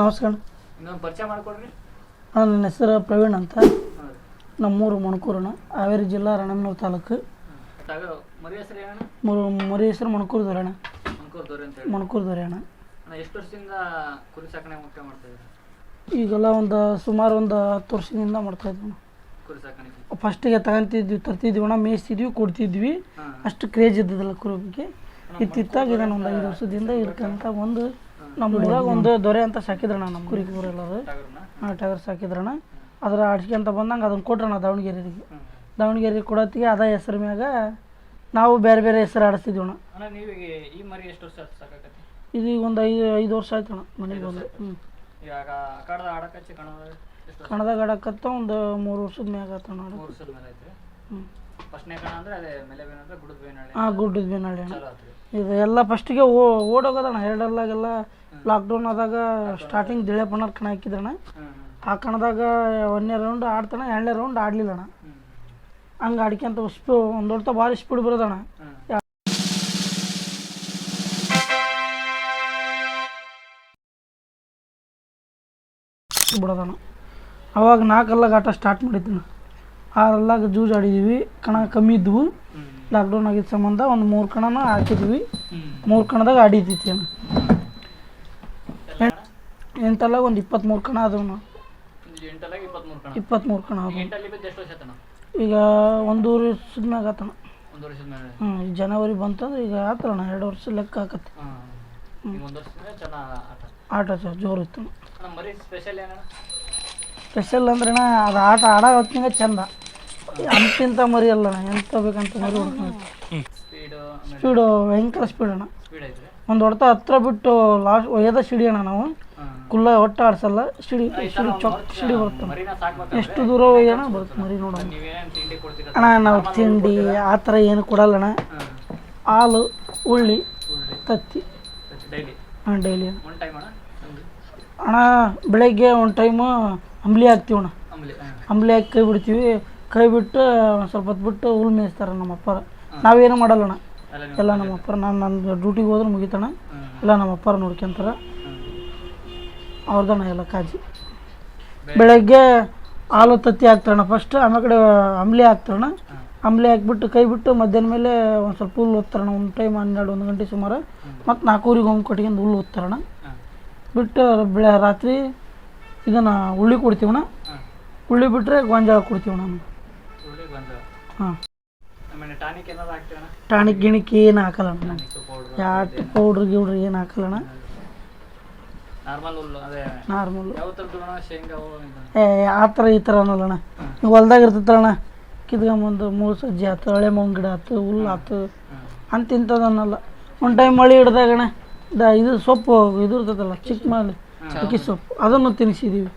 ನಮಸ್ಕಾರ. ಇನ್ನೊಂದು ಪರಿಚಯ ಮಾಡಿಕೊಡ್ರಿ. ಅಣ್ಣ, ನನ್ನ ಹೆಸರು ಪ್ರವೀಣ್ ಅಂತ. ಹಾಂ ನಮ್ಮೂರು ಮಣಕೂರಣ ಹಾವೇರಿ ಜಿಲ್ಲಾ ರಾಣೆಬೆನ್ನೂರು ತಾಲೂಕು. ಮರಿ ಹೆಸರು ಏನಣ್ಣ? ಮೂರು ಮರಿ ಹೆಸರು ಮಣಕೂರು ದೊರೆ ಅಂತ ಹೇಳಿ. ಮಣಕೂರು ದೊರೆ ಅಣ್ಣ. ಎಷ್ಟು ವರ್ಷದಿಂದ ಕುರಿ ಸಾಕಣೆ ಮುಖ್ಯ ಮಾಡ್ತಾ ಇದ್ದೀರಾ? ಈಗೆಲ್ಲ ಒಂದು ಸುಮಾರು ಒಂದು ಹತ್ತು ವರ್ಷದಿಂದ ಮಾಡ್ತಾ ಇದ್ದೀವಿ ಕುರಿ ಸಾಕಾಣಿಕೆ. ಫಸ್ಟಿಗೆ ತಗೊಂತಿದ್ವಿ ತರ್ತಿದ್ವಿ ಅಣ್ಣ ಮೇಯಿಸ್ತಿದ್ವಿ ಕೊಡ್ತಿದ್ವಿ. ಹಾಂ. ಅಷ್ಟು ಕ್ರೇಜ್ ಇದ್ದದಲ್ಲ ಕುರಿ ಬಗ್ಗೆ. ಇತ್ತಿತ್ತಾಗ ಒಂದು ಐದು ವರ್ಷದಿಂದ ಇರ್ಕಂತ ಒಂದು ನಮ್ಮ ಊರಾಗ ಒಂದು ದೊರೆ ಅಂತ ಸಾಕಿದ್ರಣ ನಮ್ಮ ಕುರಿ ಊರೆಲ್ಲದು ಹಾಂ ಟಗರ್ ಸಾಕಿದ್ರಣ ಅದ್ರ ಆಡಿಕೆ ಅಂತ ಬಂದಂಗೆ ಅದನ್ನು ಕೊಟ್ರಣ ದಾವಣಗೆರೆಗೆ. ದಾವಣಗೆರೆಗೆ ದಾವಣಗೆರೆ ಕೊಡೋತ್ತಿಗೆ ಅದ ಹೆಸರು ಮ್ಯಾಗ ನಾವು ಬೇರೆ ಬೇರೆ ಹೆಸರು ಆಡಿಸ್ತಿದ್ವಿ ಅಣ್ಣ ನೀವಿಗೆ ಈ ಮರಿ ಎಷ್ಟು ವರ್ಷ ಆಯ್ತು ಇದು ಈಗ ಒಂದು ಐದು ಐದು ವರ್ಷ ಆಯ್ತು. ಅಣ್ಣ ಮನೆಗೆ ಬಂದು ಹ್ಞೂ ಕಣದಾಗ ಆಡಕತ್ತ ಒಂದು ಮೂರು ವರ್ಷದ ಮ್ಯಾಗ ಆತ ಫಸ್ಟ್ನೇ ಕಣ ಅಂದ್ರೆ ಅದೇ ಮೇಲೆ ಬೇನ ಅಂದ್ರೆ ಗುಡದ ಬೇನಹಳ್ಳಿ ಹಾಂ ಗುಡ್ಡದ ಬೇನಹಳ್ಳಿ ಅಣ್ಣ. ಚಲೋ ಆತ್ರಿ. ಇದು ಎಲ್ಲ ಫಸ್ಟಿಗೆ ಓಡೋಗದಣ್ಣ. ಎರಡಲ್ಲಾಗೆಲ್ಲ ಲಾಕ್ಡೌನ್ ಆದಾಗ ಸ್ಟಾರ್ಟಿಂಗ್ ದಿಳೆ ಪಣ್ಣರ್ ಕಣ ಹಾಕಿದಣ್ಣ. ಆ ಕಣದಾಗ ಒಂದನೇ ರೌಂಡ್ ಆಡ್ತಾನೆ ಎರಡನೇ ರೌಂಡ್ ಆಡಲಿಲ್ಲ ಅಣ್ಣ ಹಂಗೆ ಆಡ್ಕೊಂತ ಸ್ಪೀ ಒಂದು ಹೊಡ್ತ ಭಾರಿ ಸ್ಪೀಡ್ ಬರೋದಣ್ಣ. ಬಿಡೋದಣ್ಣ. ಅವಾಗ ನಾಲ್ಕಲ್ಲಾಗ ಆಟ ಸ್ಟಾರ್ಟ್ ಮಾಡಿದ್ವಿ ಆರಲ್ಲಾಗ ಜೂಜ್ ಆಡಿದ್ವಿ ಕಣ ಕಮ್ಮಿ ಇದ್ವು. ಲಾಕ್ಡೌನ್ ಆಗಿದ್ದ ಸಂಬಂಧ ಒಂದು ಮೂರು ಕಣನ ಹಾಕಿದ್ವಿ. ಮೂರು ಕಣದಾಗ ಆಡಿದ್ದಿತ್ತು ಎಂಟಲ್ಲಾಗ ಒಂದು ಇಪ್ಪತ್ತ್ಮೂರು ಕಣ ಅದಾವ ನಾವು ಇಪ್ಪತ್ತ್ಮೂರು ಕಣ. ಈಗ ಒಂದೂವರೆ ವರ್ಷದ ಮ್ಯಾಗ ಆತಣ ಹ್ಞೂ ಜನವರಿ ಬಂತಂದ್ರೆ ಈಗ ಆತಣ ಎರಡು ವರ್ಷ ಲೆಕ್ಕ ಹಾಕತ್ತೆ ಆಟ. ಸರ್ ಜೋರು ಇತ್ತು ಸ್ಪೆಷಲ್ ಅಂದ್ರೆ ಅದು ಆಟ ಆಡೋ ಹೊತ್ತಿನಾಗ ಚಂದ. ಅಂತಿಂತ ಮರಿ ಅಲ್ಲ ಎಂತ ಬೇಕಂತ ಮರಿ ಹೊಡ್ಕೊಂಡು ಸ್ಪೀಡು ಭಯಂಕರ ಸ್ಪೀಡ್ ಅಣ್ಣ. ಸ್ಪೀಡ್ ಒಂದು ಹೊಡ್ತ ಹತ್ರ ಬಿಟ್ಟು ಲಾಸ್ಟ್ ಒಯ್ಯದ ಸಿಡಿ ಅಣ್ಣ ನಾವು. ಕುಲ್ಲ ಒಟ್ಟು ಆಡ್ಸಲ್ಲ ಸಿಡಿ ಸಿಡಿ ಚೊಕ್ ಸಿಡಿ ಬರುತ್ತೆ ಎಷ್ಟು ದೂರ ಒಯ್ಯೋಣ? ಬರುತ್ತೆ ಮರಿ ನೋಡೋಣ. ಅಣ್ಣ ನಾವು ತಿಂಡಿ ಆ ಥರ ಏನು ಕೊಡಲ್ಲ ಅಣ್ಣ ಹಾಂ. ಹಾಲು ಉಳ್ಳಿ ತತ್ತಿ. ಡೈಲಿ? ಹಾಂ ಡೈಲಿ ಅಣ್ಣ. ಬೆಳಗ್ಗೆ ಒಂದು ಟೈಮು ಅಂಬ್ಲಿ ಹಾಕ್ತೀವಣ್ಣ ಅಂಬ್ಲಿ ಹಾಕಿ ಕೈ ಬಿಡ್ತೀವಿ. ಕೈ ಬಿಟ್ಟು ಒಂದು ಸ್ವಲ್ಪ ಹೊತ್ತು ಬಿಟ್ಟು ಹುಲ್ ಮೇಯಿಸ್ತಾರೆ ನಮ್ಮ ಅಪ್ಪರ ನಾವೇನು ಮಾಡಲ್ಲಣ್ಣ ಎಲ್ಲ ನಮ್ಮ ಅಪ್ಪಾರ ನಾನು ನನ್ನ ಡ್ಯೂಟಿಗೆ ಹೋದ್ರೆ ಮುಗಿತಣ್ಣ ಹಾಂ ಎಲ್ಲ ನಮ್ಮ ಅಪ್ಪಾರ ನೋಡ್ಕೊಂತಾರೆ. ಅವ್ರದಣ್ಣ ಎಲ್ಲ ಕಾಜಿ. ಬೆಳಗ್ಗೆ ಹಾಲು ತತ್ತಿ ಹಾಕ್ತಾರಣ್ಣ ಫಸ್ಟ್ ಆಮೇಲೆ ಕಡೆ ಅಂಬ್ಲಿ ಹಾಕ್ತಾರಣ್ಣ ಅಂಬಲಿ ಹಾಕ್ಬಿಟ್ಟು ಕೈ ಬಿಟ್ಟು ಮಧ್ಯಾಹ್ನ ಮೇಲೆ ಒಂದು ಸ್ವಲ್ಪ ಹುಲ್ಲು ಓದ್ತಾರಣ್ಣ ಒಂದು ಟೈಮ್ ಹನ್ನೆರಡು ಒಂದು ಗಂಟೆ ಸುಮಾರು. ಮತ್ತು ನಾಲ್ಕೂರಿಗೆ ಹೋಗಿ ಕೊಟ್ಕೊಂಡು ಹುಲ್ಲು ಓದ್ತಾರಣ್ಣ ಬಿಟ್ಟು ಬೆಳೆ ರಾತ್ರಿ ಇದನ್ನು ಉಳ್ಳಿ ಕೊಡ್ತೀವಣ್ಣ? ಹಾಂ. ಉಳ್ಳಿ ಬಿಟ್ಟರೆ ಗೊಂಜಾಳ ಗೊಂಜಾಳ. ಹಾಂ. ಟಾನಿಕ್ ಗಿಣಿಕ್ ಏನು ಹಾಕಲ್ಲ ಅಣ್ಣ ಪೌಡ್ರ್ ಯಾಟ್ ಪೌಡ್ರ್ ಗಿವ್ಡ್ರ್ ಏನು ಹಾಕಲ್ಲಣ್ಣ? ನಾರ್ಮಲ್? ಏ ಆ ಥರ ಈ ಥರ ಅನ್ನಲ್ಲಣ್ಣ. ನೀವು ಹೊಲ್ದಾಗ ಇರ್ತೈತಣ್ಣ ಕಿತ್ಕೊಂಬಂದು ಮೂರು ಸಜ್ಜಿ ಆತು ಹಳೆ ಮೌನ್ ಗಿಡ ಆತು ಹುಲ್ಲು ಆತು ಹಾಂ. ಅಂತ ಅನ್ನಲ್ಲ ಒಂದು ಟೈಮ್ ಮಳೆ ಹಿಡ್ದಾಗಣ್ಣ ದ ಇದು ಸೊಪ್ಪು ಇದು ಇರ್ತೈತಲ್ಲ ಚಿಕ್ಕ ಮೇಲೆ. ಅಕ್ಕಿ ಸೊಪ್ಪು. ಅದನ್ನು ತಿನ್ನಿಸಿದ್ದೀವಿ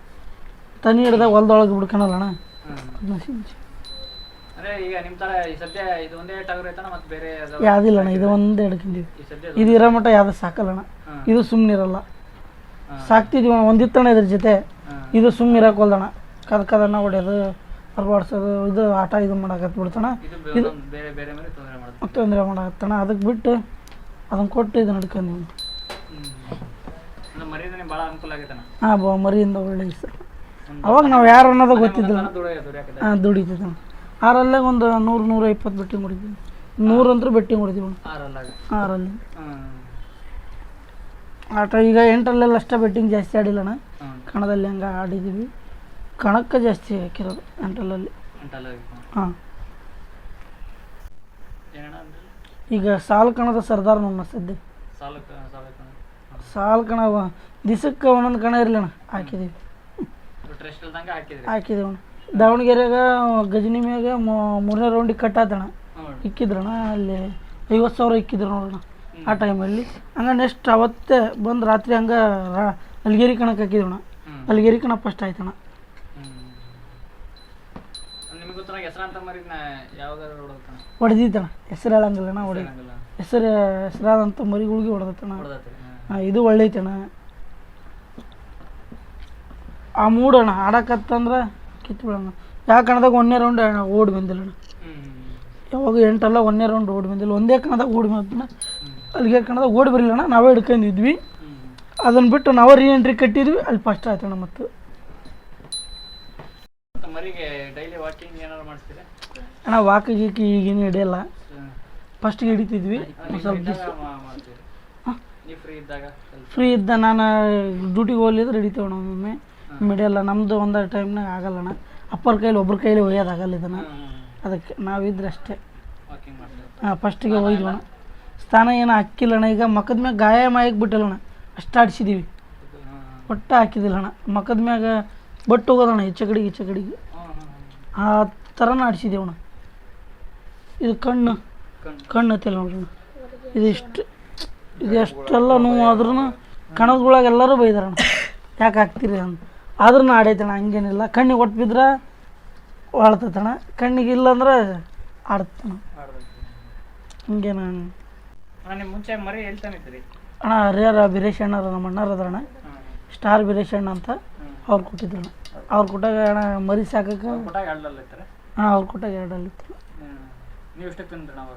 ತನಿ ಹಿಡ್ದಾಗ ಹೊಲ್ದೊಳಗೆ ಬಿಡ್ಕೊಳಲ್ಲ ಅಣ್ಣ. ಹಾಂ ಅದನ್ನ ಈಗ ನಿಮ್ಮ ಥರ ಈ ಇದು ಒಂದೇ? ಯಾವುದಿಲ್ಲ ಅಣ್ಣ. ಇದು ಹಿಡ್ಕೊಂಡಿವಿ ಇದು ಇರೋ ಮಟ್ಟ ಯಾವ್ದು ಸಾಕಲ್ಲಣ್ಣ ಇದು ಸುಮ್ಮನಿರಲ್ಲ ಸಾಕ್ತಿದ್ವಿ ಅಣ್ಣ. ಒಂದಿತ್ತಣ್ಣ ಇದ್ರ ಜೊತೆ. ಇದು ಸುಮ್ಮನೆ ಹೋಲ್ದಣ ಕದ ಕದನ್ನ ಹೊಡೆಯೋದು ಅರ್ವಾಡ್ಸೋದು ಇದು ಆಟ ಇದು ಮಾಡಕತ್ ಬಿಡ್ತಾನ ಇದು ತೊಂದರೆ ಮಾಡಕತ್ತಾನ ಅದಕ್ಕೆ ಬಿಟ್ಟು ಅದನ್ನು ಕೊಟ್ಟು ಇದನ್ನ ಹಿಡ್ಕೊಂಡೀವಿ ಹ್ಞೂ ಅಂದ್ರೆ ಮರಿಯಿಂದ ನಿಮ್ಗೆ ಭಾಳ ಅನುಕೂಲ ಆಗೈತಣ್ಣ ಹಾಂ ಬ ಮರಿಯಿಂದ ಒಳ್ಳೆ ಹೆಸರು. ಅವಾಗ ನಾವು ಯಾರು ಅನ್ನೋದು ಗೊತ್ತಿದ್ದಿಲ್ಲ. ಹಾಂ ದುಡಿತಿದ್ದ ಆರಲ್ಲೇ ಒಂದು ನೂರು ನೂರ ಇಪ್ಪತ್ತು ಬೆಟ್ಟಿ ಹೊಡಿತೀವಿ ನೂರಂತರೂ ಬೆಟ್ಟಿಂಗ್ ಹೊಡಿತೀವಿ ಮುಡಿದ್ವಿ ಆರಲ್ಲಿ ಆಟ ಈಗ ಎಂಟರಲ್ಲೆಲ್ಲ ಅಷ್ಟೇ ಬೆಟ್ಟಿಂಗ್ ಜಾಸ್ತಿ ಆಡಿಲ್ಲ ಅಣ್ಣ. ಹಾಂ. ಕಣದಲ್ಲಿ ಹಂಗೆ ಆಡಿದ್ದೀವಿ. ಕಣಕ್ಕೆ ಜಾಸ್ತಿ ಹಾಕಿರೋದು ಎಂಟರಲ್ಲಿ ಹಾಂ. ಈಗ ಸಾಲು ಕಣದ ಸರ್ದಾರ್ ನಮ್ಮ ಸದ್ಯ ಸಾಲು ಕಣ ದಿಸಕ್ಕೆ ಒಂದೊಂದು ಕಣ ಇರಲಿಣ ಹಾಕಿದ್ದೀವಿ ಹಾಕಿದ್ದೀವಿ ಅಣ್ಣ ದಾವಣಗೆರೆಗೆ ಗಜನಿ ಮ್ಯಾಗ ಮೂರನೇ ರೌಂಡಿಗೆ ಕಟ್ಟಾತಣ್ಣ. ಆತಣ ಇಕ್ಕಿದ್ರಣ್ಣ ಅಲ್ಲಿ ಐವತ್ತು ಸಾವಿರ ಇಕ್ಕಿದ್ರು ನೋಡೋಣ ಆ ಟೈಮಲ್ಲಿ. ಹಂಗ ನೆಕ್ಸ್ಟ್ ಅವತ್ತೇ ಬಂದು ರಾತ್ರಿ ಹಂಗೆ ರಾ ಅಲ್ಗೇರಿ ಕಣಕ್ಕೆ ಹಾಕಿದ್ರಣ ಅಲ್ಗೇರಿ ಕಣ ಫಸ್ಟ್ ಆಯ್ತಣ ಹೊಡೆದಿತ್ತಣ ಹೆಸರು ಹೇಳಂಗಿಲ್ಲಣ್ಣ ಹೊಡೆದ ಹೆಸರು ಹೆಸರಾದಂಥ ಮರಿಗಳಿಗೆ ಹೊಡೆದತ್ತಣ್ಣ ಹೊಡೆದತ್ರಿ. ಹಾಂ ಇದು ಒಳ್ಳೈತಣ ಆ ಮೂಡಣ್ಣ ಆಡಕತ್ತಂದ್ರೆ ಕಿತ್ತು ಬಿಡೋಣ ಯಾಕೆ ಕಣದಾಗ ಒಂದನೇ ರೌಂಡ್ ಓಡಿ ಬಂದಿಲ್ಲ ಅಣ್ಣ. ಯಾವಾಗ ಎಂಟಲ್ಲ ಒಂದನೇ ರೌಂಡ್ ಓಡಿ ಬಂದಿಲ್ಲ. ಒಂದೇ ಕಣದಾಗ ಓಡಿ ಬಂದಣ್ಣ ಅಲ್ಲಿಗೆ ಕಣದಾಗ ಓಡಿ ಬರಲಿಲ್ಲ ಅಣ್ಣ. ನಾವೇ ಹಿಡ್ಕೊಂಡಿದ್ವಿ. ಅದನ್ನ ಬಿಟ್ಟು ನಾವೇ ರೀ ಎಂಟ್ರಿ ಕಟ್ಟಿದ್ವಿ. ಅಲ್ಲಿ ಫಸ್ಟ್ ಆಯ್ತಣ್ಣ ಮತ್ತು. ವಾಕಿಂಗ್ ಅಣ್ಣ ವಾಕ್ ಗೀಕಿ ಈಗೇನು ಹಿಡಿಯಲ್ಲ. ಫಸ್ಟಿಗೆ ಹಿಡಿತಿದ್ವಿ. ಸ್ವಲ್ಪ ಫ್ರೀ ಇದ್ದ ನಾನು ಡ್ಯೂಟಿಗೆ ಹೋಗಲಿದ್ರೆ ಹಿಡಿತೇವೆ ಒಮ್ಮೊಮ್ಮೆ ಮಿಡಿಯಲ್ಲ ನಮ್ಮದು ಒಂದೇ ಟೈಮ್ನಾಗ ಆಗಲ್ಲಣ್ಣ ಅಪ್ಪರ ಕೈಲಿ ಒಬ್ಬರ ಕೈಲಿ ಒಯ್ಯೋದಾಗಲ್ಲ ಇದನ್ನು. ಅದಕ್ಕೆ ನಾವಿದ್ರೆ ಅಷ್ಟೇ. ಹಾಂ ಫಸ್ಟಿಗೆ ಒಯ್ದ್ವಿ ಅಣ್ಣ. ಸ್ಥಾನ ಏನು ಹಾಕಿಲ್ಲಣ್ಣ ಈಗ ಮಕ್ಕದ ಮ್ಯಾಗ ಗಾಯ ಮಾಯಕ್ಕೆ ಬಿಟ್ಟಲ್ಲಣ್ಣ ಅಷ್ಟು ಆಡಿಸಿದ್ದೀವಿ ಒಟ್ಟು ಹಾಕಿದಿಲ್ಲ ಅಣ್ಣ. ಮಕ್ಕದ ಮ್ಯಾಗ ಬಟ್ಟು ಹೋಗೋದಣ್ಣ ಈಚೆ ಕಡೆಗೆ ಈಚೆ ಕಡೆಗೆ. ಆ ಥರನ ಆಡಿಸಿದ್ದೇವಣ್ಣ ಇದು ಕಣ್ಣು. ಕಣ್ಣು. ಹತ್ತಿಲ್ಲ ನೋಡೋಣ. ಇದು ಇಷ್ಟು ಇದು ಎಷ್ಟೆಲ್ಲ ನೋವು ಆದ್ರೂ ಕಣದೊಳಗೆ ಎಲ್ಲರೂ ಬೈದಾರ ಯಾಕೆ ಹಾಕ್ತೀರಿ ಅಂತ. ಆದ್ರೂ ಆಡೈತಣ ಹಂಗೇನಿಲ್ಲ. ಕಣ್ಣಿಗೆ ಒಟ್ಟು ಬಿದ್ರೆ ವಾಳ್ತೈತಣ್ಣ. ಕಣ್ಣಿಗೆ ಇಲ್ಲಂದ್ರೆ ಆಡ್ತಣ ಆಡ್ಬೇಕು ಹಿಂಗೇನ ಮುಂಚೆ ಮರಿ ಅಣ್ಣ ಹರಿಹರ ಬೀರೇಶ್ ಅಣ್ಣರ ನಮ್ಮ ಅಣ್ಣಾರ ಅದಣ್ಣ ಸ್ಟಾರ್ ಬೀರೇಶ್ ಅಣ್ಣ ಅಂತ ಅವ್ರು ಕೊಟ್ಟಿದ್ರಣ್ಣ. ಅವ್ರು ಕೊಟ್ಟಾಗ ಅಣ್ಣ ಮರಿ ಸಾಕಕ್ಕೆ ಹಾಂ ಅವ್ರು ಕೊಟ್ಟಾಗ ಎರಡಲ್ಲಿತ್ತು ನೀವು ಎಷ್ಟು ತಿಂದ್ರಣ್ಣ ನಾವು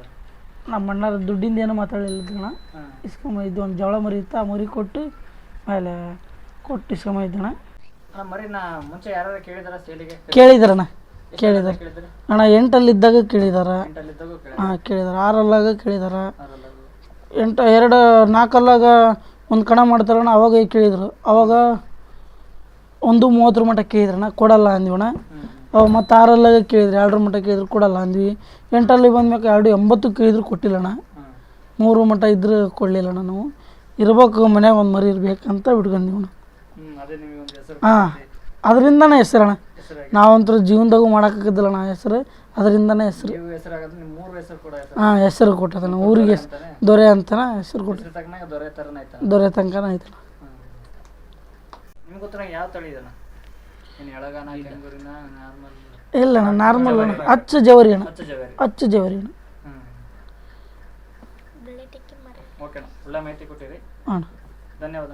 ನಮ್ಮ ಅಣ್ಣರ ದುಡ್ಡಿಂದ ಏನು ಮಾತಾಡಲಿಲ್ಲ ಅಣ್ಣ ಇಸ್ಕೊಂಬ ಇದ್ದು ಒಂದು ಜವಳ ಮರಿ ಇತ್ತು ಆ ಮರಿ ಕೊಟ್ಟು ಆಮೇಲೆ ಕೊಟ್ಟು ಇಸ್ಕೊಂಬ ಇದ್ದಣ್ಣ. ಮರಿ ಮರಿನ ಮುಂಚೆ ಯಾರು ಕೇಳಿದಾರ ಸೇಲಿಗೆ ಕೇಳಿದಾರಣ್ಣ ಕೇಳಿದಾರೆ. ಕೇಳಿದ್ರಿ? ಅಣ್ಣ ಎಂಟಲ್ಲಿದ್ದಾಗ ಕೇಳಿದಾರ. ಹಾಂ ಕೇಳಿದಾರ. ಆರಲ್ಲಾಗ ಕೇಳಿದಾರ. ಎಂಟು ಎರಡು ನಾಲ್ಕಲ್ಲಾಗ ಒಂದು ಕಣ ಮಾಡ್ತಾರಣ್ಣ ಅವಾಗ ಕೇಳಿದ್ರು. ಅವಾಗ ಒಂದು ಮೂವತ್ತರ ಮಟ್ಟ ಕೇಳಿದ್ರಣ್ಣ ಕೊಡಲ್ಲ ಅಂದ್ವಣ್ಣ. ಅವಾಗ ಮತ್ತು ಆರಲ್ಲಾಗ ಕೇಳಿದ್ರು ಎರಡರ ಮಟ್ಟ ಕೇಳಿದ್ರು ಕೊಡಲ್ಲ ಅಂದ್ವಿ. ಎಂಟರಲ್ಲಿ ಬಂದ್ಮ್ಯಾಕ ಎರಡು ಎಂಬತ್ತು ಕೇಳಿದ್ರು ಕೊಟ್ಟಿಲ್ಲಣ್ಣ. ಅಣ್ಣ ಮೂರು ಮಟ್ಟ ಇದ್ರೆ ಕೊಡಲಿಲ್ಲಣ್ಣ ನಾವು. ಇರ್ಬೇಕು ಮನ್ಯಾಗ ಒಂದು ಮರಿ ಇರ್ಬೇಕಂತ ಬಿಟ್ಕೊಂಡೀವಣ್ಣ ಹಾಂ ಅದರಿಂದನೇ ಹೆಸರಣ್ಣ. ನಾವಂತೂ ಜೀವನದಾಗೂ ಮಾಡೋಕ್ಕಾಗದಿಲ್ಲಣ್ಣ ಹೆಸರು. ಅದರಿಂದನೇ ಹೆಸರು. ಹಾಂ ಹೆಸರು ಕೊಟ್ಟದಣ್ಣ. ಊರಿಗೆ ದೊರೆ ಅಂತನ ಹೆಸರು ಕೊಟ್ಟ ದೊರೆ ತನಕನ ಐತಣ್ಣ ಎಳಗಾನ ಕೆಂಗೂರಿನ ನಾರ್ಮಲ್ ಇಲ್ಲಣ್ಣ ನಾರ್ಮಲ್ ಅಣ್ಣ ಅಚ್ಚ ಜವರಿ. ಅಣ್ಣ. ಹಚ್ಚ ಜವೇರಿ. ಅಚ್ಚ ಜವರಿ ಅಣ್ಣ. ಓಕೆ ಅಣ್ಣ. ಒಳ್ಳೆ ಮಾಹಿತಿ ಕೊಟ್ಟಿರಿ. ಅಣ್ಣ. ಧನ್ಯವಾದ.